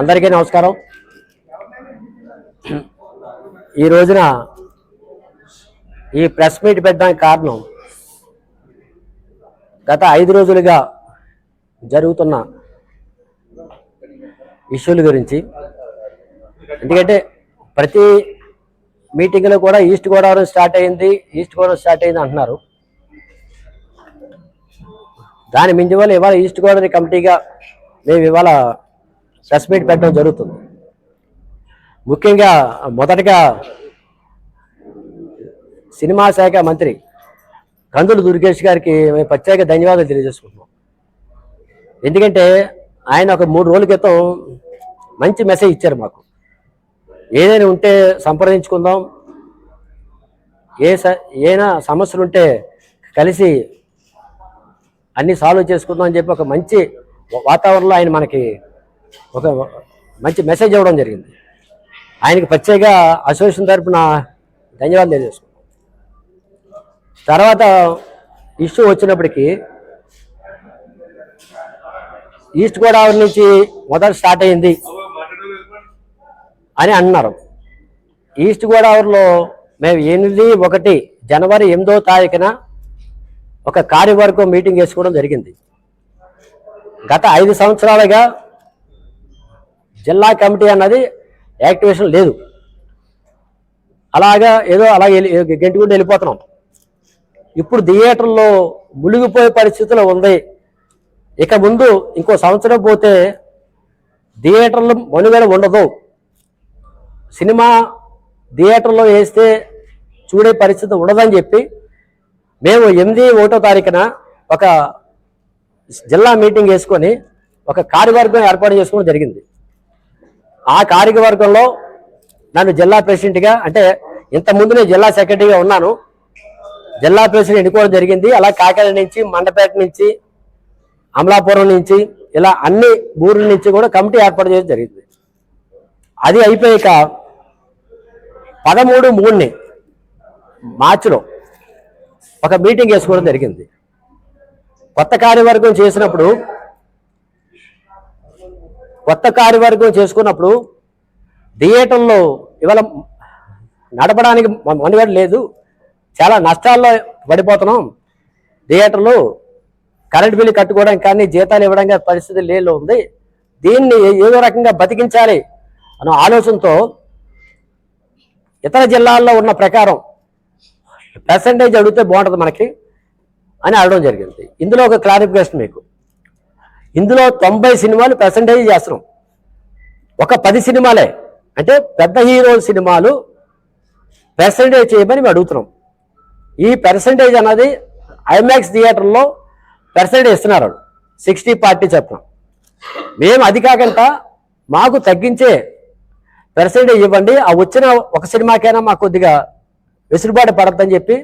అందరికీ నమస్కారం. ఈ రోజున ఈ ప్రెస్ మీట్ పెట్టడానికి కారణం గత ఐదు రోజులుగా జరుగుతున్న ఇష్యూల గురించి. ఎందుకంటే ప్రతి మీటింగ్లో కూడా ఈస్ట్ గోదావరి స్టార్ట్ అయింది ఈస్ట్ గోదావరి స్టార్ట్ అయింది అంటున్నారు. దాని మించి వల్ల ఇవాళ ఈస్ట్ గోదావరి కమిటీగా మేము ఇవాళ ప్రెస్ మీట్ పెట్టడం జరుగుతుంది. ముఖ్యంగా మొదటగా సినిమా శాఖ మంత్రి కందులు దుర్గేష్ గారికి మేము ప్రత్యేక ధన్యవాదాలు తెలియజేసుకుంటున్నాం. ఎందుకంటే ఆయన ఒక మూడు రోజుల క్రితం మంచి మెసేజ్ ఇచ్చారు మాకు. ఏదైనా ఉంటే సంప్రదించుకుందాం. ఏ స ఏదైనా సమస్యలు ఉంటే కలిసి అన్ని సాల్వ్ చేసుకుందాం అని చెప్పి ఒక మంచి వాతావరణంలో ఆయన మనకి ఒక మంచి మెసేజ్ ఇవ్వడం జరిగింది. ఆయనకి ప్రత్యేక అసోసియేషన్ తరఫున ధన్యవాదాలు తెలియజేసుకున్నాం తర్వాత ఇష్యూ వచ్చినప్పటికీ ఈస్ట్ గోదావరి నుంచి మొదట స్టార్ట్ అయింది అని అన్నారు. ఈస్ట్ గోదావరిలో మేము ఎనిమిది ఒకటి జనవరి ఎనిమిదో తారీఖున ఒక కార్యవర్గం మీటింగ్ వేసుకోవడం జరిగింది. గత ఐదు సంవత్సరాలుగా జిల్లా కమిటీ అన్నది యాక్టివేషన్ లేదు. అలాగా ఏదో అలాగే వెళ్ళి- గెంటుకుంటూ వెళ్ళిపోతున్నాం. ఇప్పుడు థియేటర్లో మునిగిపోయే పరిస్థితిలో ఉంది. ఇక ముందు ఇంకో సంవత్సరం పోతే థియేటర్లో మనుగడ ఉండదు. సినిమా థియేటర్లో వేస్తే చూడే పరిస్థితి ఉండదని చెప్పి మేము ఎనిమిది ఒకటో తారీఖున ఒక జిల్లా మీటింగ్ వేసుకొని ఒక కార్యవర్గం ఏర్పాటు చేసుకోవడం జరిగింది. ఆ కార్యవర్గంలో నన్ను జిల్లా ప్రెసిడెంట్గా అంటే ఇంత నేను జిల్లా సెక్రటరీగా ఉన్నాను. జిల్లా ప్రెసిడెంట్ ఎన్నుకోవడం జరిగింది. అలా కాకినాడ నుంచి మండపేట నుంచి అమలాపురం నుంచి ఇలా అన్ని ఊర్ల నుంచి కూడా కమిటీ ఏర్పాటు చేయడం జరిగింది. అది అయిపోయాక పదమూడు మూడుని మార్చిలో ఒక మీటింగ్ వేసుకోవడం జరిగింది. కొత్త కార్యవర్గం చేసినప్పుడు కొత్త కార్యవర్గం చేసుకున్నప్పుడు థియేటర్లో ఇవాళ నడపడానికి మ- మనుగడ లేదు. చాలా నష్టాల్లో పడిపోతున్నాం. థియేటర్లు కరెంట్ బిల్లు కట్టుకోవడానికి కానీ జీతాలు ఇవ్వడానికి పరిస్థితి లేదు ఉంది. దీన్ని ఏదో రకంగా బతికించాలి అనే ఆలోచనతో ఇతర జిల్లాల్లో ఉన్న ప్రకారం పర్సంటేజ్ అడిగితే బాగుంటుంది మనకి అని అడగడం జరిగింది. ఇందులో ఒక క్లారిఫికేషన్ మీకు. ఇందులో తొంభై సినిమాలు పర్సంటేజ్ చేస్తున్నాం. ఒక పది సినిమాలే. అంటే పెద్ద హీరో సినిమాలు పర్సంటేజ్ చేయమని మేము అడుగుతున్నాం. ఈ పర్సంటేజ్ అన్నది ఐమాక్స్ థియేటర్లో పర్సంటేజ్ ఇస్తున్నారు సిక్స్టీ పార్టీ చెప్పిన మేము అది కాకుండా మాకు తగ్గించే పర్సంటేజ్ ఇవ్వండి. ఆ వచ్చిన ఒక సినిమాకైనా మాకు కొద్దిగా వెసులుబాటు పడద్దని చెప్పి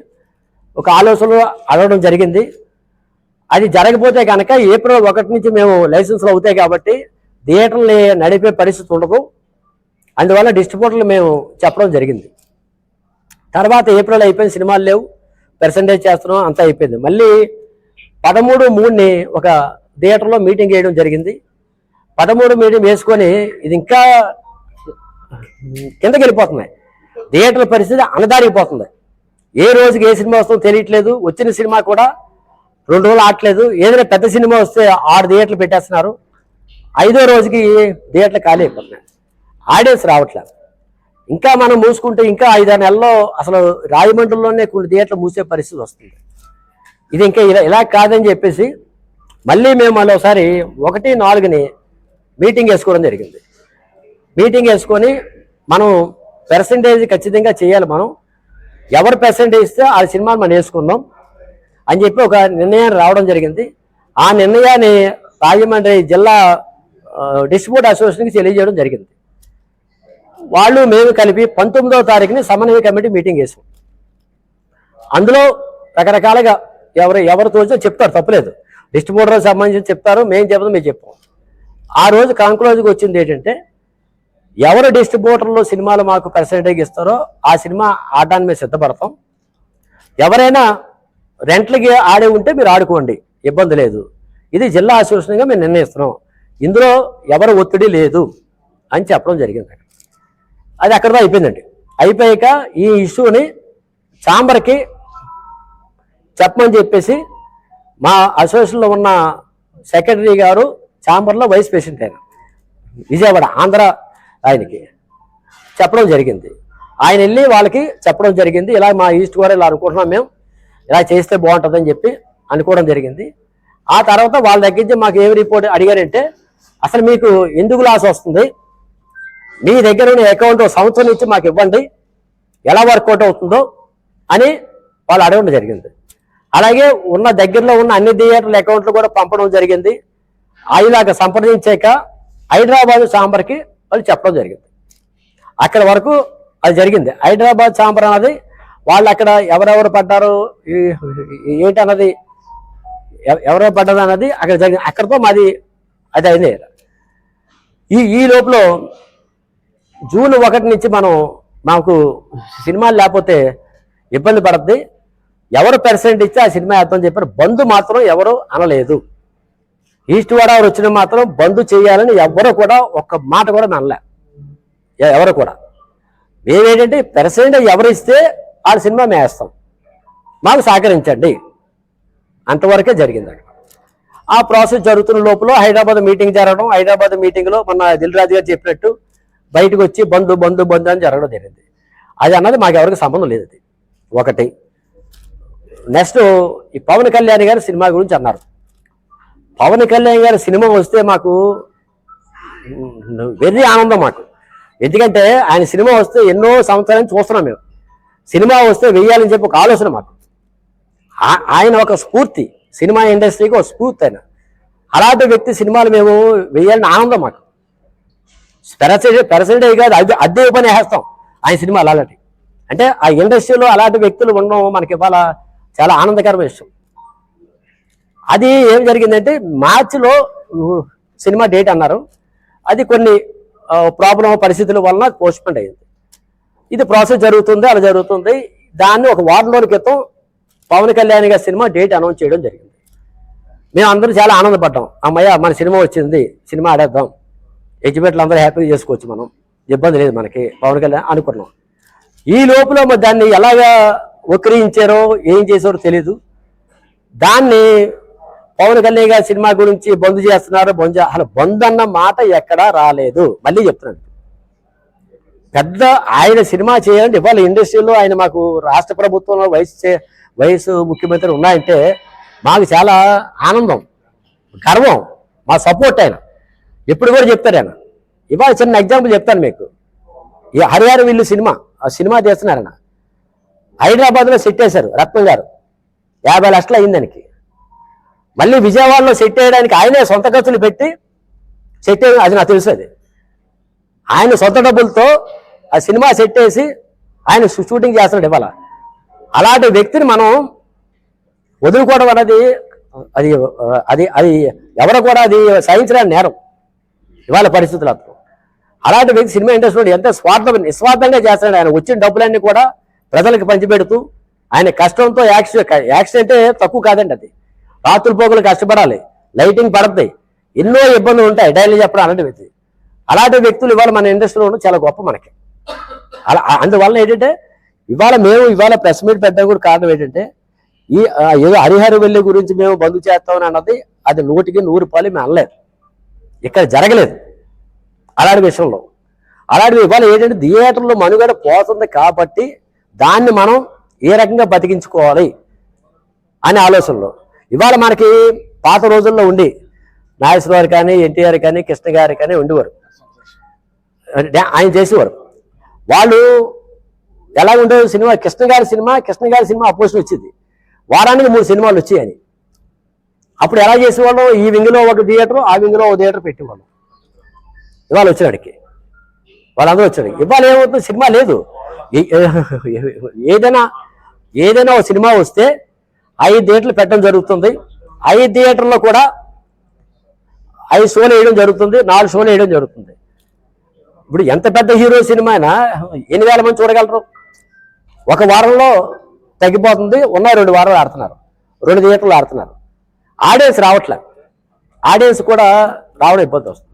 ఒక ఆలోచనలో అడగడం జరిగింది. అది జరగకపోతే కనుక ఏప్రిల్ ఒకటి నుంచి మేము లైసెన్స్లు అవుతాయి కాబట్టి థియేటర్లు నడిపే పరిస్థితి ఉండదు. అందువల్ల డిస్ట్రిబ్యూటర్లు మేము చెప్పడం జరిగింది. తర్వాత ఏప్రిల్ అయిపోయిన సినిమాలు లేవు. పర్సంటేజ్ చేస్తున్నాం అంతా అయిపోయింది. మళ్ళీ పదమూడు మూడుని ఒక థియేటర్లో మీటింగ్ వేయడం జరిగింది. పదమూడు మీటింగ్ వేసుకొని ఇది ఇంకా కిందకి వెళ్ళిపోతున్నాయి. థియేటర్ పరిస్థితి అనదారిపోతుంది ఏ రోజుకి ఏ సినిమా వస్తుందో తెలియట్లేదు. వచ్చిన సినిమా కూడా రెండు రోజులు ఆడలేదు ఏదైనా పెద్ద సినిమా వస్తే ఆరు థియేటర్లు పెట్టేస్తున్నారు. ఐదో రోజుకి థియేటర్లు ఖాళీ అయిపోతున్నాయి. ఆడియన్స్ రావట్లేదు ఇంకా మనం మూసుకుంటే ఇంకా ఐదారు నెలల్లో అసలు రాజమండ్రిలోనే కొన్ని థియేటర్లు మూసే పరిస్థితి వస్తుంది. ఇది ఇంకా ఇలా ఇలా కాదని చెప్పేసి మళ్ళీ మేము మళ్ళీ ఒకసారి ఒకటి నాలుగుని మీటింగ్ వేసుకోవడం జరిగింది. మీటింగ్ వేసుకొని మనం పెర్సంటేజ్ ఖచ్చితంగా చేయాలి మనం. ఎవరు పెర్సంటేజ్ ఇస్తే ఆ సినిమాని మనం వేసుకుందాం. అని చెప్పి ఒక నిర్ణయం రావడం జరిగింది. ఆ నిర్ణయాన్ని రాజమండ్రి జిల్లా డిస్ట్రిబ్యూట్ అసోసియేషన్కి తెలియజేయడం జరిగింది. వాళ్ళు మేము కలిపి పంతొమ్మిదవ తారీఖుని సమన్వయ కమిటీ మీటింగ్ వేసాం అందులో రకరకాలుగా ఎవరు ఎవరు తోచో చెప్తారు తప్పలేదు. డిస్ట్రిబ్యూటర్కి సంబంధించి చెప్తారు మేము చెప్తాం మేము చెప్పాం. ఆ రోజు కాంక్లోజ్కి వచ్చింది ఏంటంటే ఎవరు డిస్ట్రిబ్యూటర్లు సినిమాలు మాకు పర్సంటేజ్ ఇస్తారో ఆ సినిమా ఆడడానికి మేము సిద్ధపడతాం. ఎవరైనా రెంట్లకి ఆడే ఉంటే మీరు ఆడుకోండి. ఇబ్బంది లేదు. ఇది జిల్లా అసోసియేషన్గా మేము నిర్ణయిస్తున్నాం. ఇందులో ఎవరు ఒత్తిడి లేదు అని చెప్పడం జరిగింది. అది అక్కడితో అయిపోయిందండి. అయిపోయాక ఈ ఇష్యూని చాంబర్కి చెప్పమని చెప్పేసి మా అసోసియేషన్లో ఉన్న సెక్రటరీ గారు చాంబర్లో వైస్ ప్రెసిడెంట్ ఆయన. విజయవాడ ఆంధ్ర ఆయనకి చెప్పడం జరిగింది. ఆయన వెళ్ళి వాళ్ళకి చెప్పడం జరిగింది. ఇలా మా ఈస్ట్ గోదావరి ఇలా అనుకుంటున్నాం మేము. ఇలా చేస్తే బాగుంటుందని చెప్పి అనుకోవడం జరిగింది. ఆ తర్వాత వాళ్ళ దగ్గర నుంచి మాకు ఏమి రిపోర్ట్ అడిగారంటే అసలు మీకు ఎందుకు లాస్ వస్తుంది? మీ దగ్గర ఉన్న అకౌంట్ సంవత్సరం నుంచి మాకు ఇవ్వండి. ఎలా వర్కౌట్ అవుతుందో అని వాళ్ళు అడగడం జరిగింది. అలాగే ఉన్న దగ్గరలో ఉన్న అన్ని థియేటర్ల అకౌంట్లు కూడా పంపడం జరిగింది. ఇలాగ సంప్రదించాక హైదరాబాద్ సాంబర్కి వాళ్ళు చెప్పడం జరిగింది. అక్కడ వరకు అది జరిగింది. హైదరాబాద్ చాంబర్ అన్నది వాళ్ళు అక్కడ ఎవరెవరు పడ్డారు? ఏంటన్నది? ఎవరెవరు పడ్డది అన్నది అక్కడ జరిగింది అక్కడితో మాది అది అయింది. ఈ ఈ లోపల జూన్ ఒకటి నుంచి మనం మాకు సినిమాలు లేకపోతే ఇబ్బంది పడద్ది. ఎవరు పర్సెంట్ ఇస్తే ఆ సినిమా వేద్దాం చెప్పారు. బంధు మాత్రం ఎవరు అనలేదు. ఈస్ట్ గోదావరి వచ్చిన మాత్రం బంధు చేయాలని ఎవరు కూడా ఒక్క మాట కూడా అనలే. ఎవరు కూడా. మేమేంటంటే పర్సెంట్ ఎవరు ఇస్తే ఆ సినిమా మేస్తాం మాకు సహకరించండి. అంతవరకే జరిగింది అక్కడ ఆ ప్రాసెస్ జరుగుతున్న లోపల హైదరాబాద్ మీటింగ్ జరగడం హైదరాబాద్ మీటింగ్లో మన దిల్రాజు గారు చెప్పినట్టు బయటకు వచ్చి బంధు బంధు బంధు అని జరగడం జరిగింది. అది అన్నది మాకు ఎవరికి సంబంధం లేదు అది. ఒకటి. నెక్స్ట్ ఈ పవన్ కళ్యాణ్ గారి సినిమా గురించి అన్నారు. పవన్ కళ్యాణ్ గారి సినిమా వస్తే మాకు వెర్రి ఆనందం మాకు. ఎందుకంటే ఆయన సినిమా వస్తే ఎన్నో సంవత్సరాలు చూస్తున్నాం మేము. సినిమా వస్తే వెయ్యాలని చెప్పి ఒక ఆలోచన మాకు. ఆయన ఒక స్ఫూర్తి సినిమా ఇండస్ట్రీకి ఒక స్ఫూర్తి ఆయన. అలాంటి వ్యక్తి సినిమాలు మేము వెయ్యాలని ఆనందం మాకు. పెరసెంటే పెరసెంటే కాదు అది అద్దె పని వేస్తాం ఆయన సినిమాలు అలాంటి. అంటే ఆ ఇండస్ట్రీలో అలాంటి వ్యక్తులు ఉండడం మనకి ఇవాళ చాలా ఆనందకరమైన విషయం. అది ఏం జరిగిందంటే మార్చిలో సినిమా డేట్ అన్నారు. అది కొన్ని ప్రాబ్లం పరిస్థితుల వలన పోస్ట్పోండ్ అయింది ఇది ప్రాసెస్ జరుగుతుంది అలా జరుగుతుంది. దాన్ని ఒక వారం రోజుల క్రితం పవన్ కళ్యాణ్ గారి సినిమా డేట్ అనౌన్స్ చేయడం జరిగింది. మేము అందరం చాలా ఆనందపడ్డాం. అమ్మయ్య మన సినిమా వచ్చింది సినిమా ఆడేద్దాం. ఎగ్జిబిట్లు అందరూ హ్యాపీగా చేసుకోవచ్చు మనం. ఇబ్బంది లేదు మనకి పవన్ కళ్యాణ్ అనుకున్నాం. ఈ లోపల మరి దాన్ని ఎలాగా వక్రీయించారో ఏం చేశారో తెలీదు. దాన్ని పవన్ కళ్యాణ్ గారి సినిమా గురించి బంద్ చేస్తున్నారు బంద్ అసలు బంద్ అన్న మాట ఎక్కడా రాలేదు. మళ్ళీ చెప్తున్నాను. పెద్ద ఆయన సినిమా చేయాలంటే ఇవాళ ఇండస్ట్రీలో ఆయన మాకు రాష్ట్ర ప్రభుత్వంలో వయసు చే- వయసు ముఖ్యమంత్రి ఉన్నాయంటే మాకు చాలా ఆనందం గర్వం మా సపోర్ట్ ఆయన. ఎప్పుడు కూడా చెప్తారు ఆయన. ఇవాళ చిన్న ఎగ్జాంపుల్ చెప్తాను మీకు. ఈ హరిహర విల్లు సినిమా ఆ సినిమా చేస్తున్నారన్న హైదరాబాద్లో సెట్ వేశారు రత్నం గారు. యాభై లక్షలు అయింది దానికి మళ్ళీ విజయవాడలో సెట్ వేయడానికి ఆయనే సొంత ఖర్చులు పెట్టి సెట్ అది నాకు తెలుసు అది. ఆయన సొంత డబ్బులతో ఆ సినిమా సెట్ వేసి ఆయన షూటింగ్ చేస్తున్నాడు ఇవాళ. అలాంటి వ్యక్తిని మనం వదులుకోవడం అనేది అది అది అది ఎవరు కూడా అది సహించడానికి నేరం ఇవాళ పరిస్థితులతో అలాంటి వ్యక్తి సినిమా ఇండస్ట్రీలో ఎంత స్వార్థం నిస్వార్థంగా చేస్తున్నాడు ఆయన. వచ్చిన డబ్బులన్నీ కూడా ప్రజలకు పంచిపెడుతూ ఆయన కష్టంతో యాక్సిడెంట్ యాక్సిడెంటే తక్కువ కాదండి అది. రాత్రుల పోగులు కష్టపడాలి. లైటింగ్ పడతాయి ఎన్నో ఇబ్బందులు ఉంటాయి డైలీ చెప్పడం అలాంటి వ్యక్తి. అలాంటి వ్యక్తులు ఇవాళ మన ఇండస్ట్రీలో చాలా గొప్ప మనకి. అలా అందువల్ల ఏంటంటే ఇవాళ మేము ఇవాళ ప్రెస్ మీట్ పెట్టడం కూడా కారణం ఏంటంటే ఈ ఏదో హరిహర వెళ్ళి గురించి మేము బంధు చేస్తామని అన్నది అది నూటికి నూరు రూపాయలు మేము అనలేదు. ఇక్కడ జరగలేదు. అలాంటి విషయంలో. అలాంటివి ఇవాళ ఏంటంటే థియేటర్లో మనుగడ పోతుంది కాబట్టి దాన్ని మనం ఏ రకంగా బతికించుకోవాలి అనే ఆలోచనలో. ఇవాళ మనకి పాత రోజుల్లో ఉండి నాగేశ్వరరావు కానీ ఎన్టీఆర్ కానీ కృష్ణ గారు కానీ ఉండేవారు. ఆయన చేసేవారు. వాళ్ళు ఎలా ఉండేది సినిమా కృష్ణ గారి సినిమా కృష్ణ గారి సినిమా అపోజిషన్ వచ్చింది. వారానికి మూడు సినిమాలు వచ్చాయని. అప్పుడు ఎలా చేసేవాళ్ళం? ఈ వింగ్లో ఒక థియేటర్ ఆ వింగ్లో ఒక థియేటర్ పెట్టేవాళ్ళం. ఇవాళ వచ్చినాడికి వాళ్ళందరూ వచ్చారు. ఇవాళ ఏమవుతుంది? సినిమా లేదు. ఏదైనా ఏదైనా ఒక సినిమా వస్తే ఐదు థియేటర్లు పెట్టడం జరుగుతుంది. ఐదు థియేటర్లో కూడా ఐదు షోలు వేయడం జరుగుతుంది. నాలుగు షోలు వేయడం జరుగుతుంది. ఇప్పుడు ఎంత పెద్ద హీరో సినిమా అయినా ఎన్ని వేల మంది చూడగలరు? ఒక వారంలో తగ్గిపోతుంది. ఉన్న రెండు వారాలు ఆడుతున్నారు. రెండు థియేటర్లు ఆడుతున్నారు. ఆడియన్స్ రావట్లే ఆడియన్స్ కూడా రావడం ఇబ్బంది వస్తుంది.